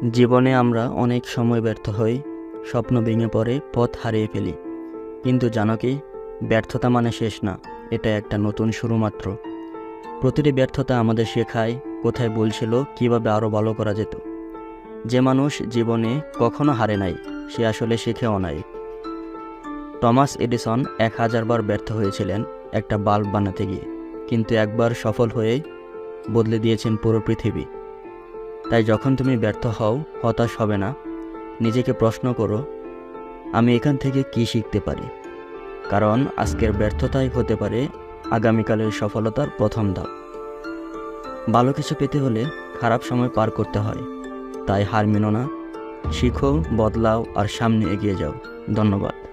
জীবনে আমরা অনেক সময় ব্যর্থ হই, স্বপ্ন ভেঙে পড়ে, পথ হারিয়ে ফেলি। কিন্তু জানো কি? ব্যর্থতা মানে শেষ না, এটা একটা নতুন শুরু মাত্র। প্রতিটি ব্যর্থতা আমাদের শেখায় কোথায় ভুল ছিল, কীভাবে আরও ভালো করা যেত। যে মানুষ জীবনে কখনো হারে নাই, সে আসলে শেখেও নাই। টমাস এডিসন এক হাজারবার ব্যর্থ হয়েছিলেন একটা বাল্ব বানাতে গিয়ে, কিন্তু একবার সফল হয়ে বদলে দিয়েছেন পুরো পৃথিবী। তাই যখন তুমি ব্যর্থ হও, হতাশ হবে না। নিজেকে প্রশ্ন করো, আমি এখান থেকে কি শিখতে পারি? কারণ আজকের ব্যর্থতাই হতে পারে আগামীকালের সফলতার প্রথম ধাপ। ভালো কিছু পেতে হলে খারাপ সময় পার করতে হয়। তাই হার মেনো না। শিখো, বদলাও আর সামনে এগিয়ে যাও। ধন্যবাদ।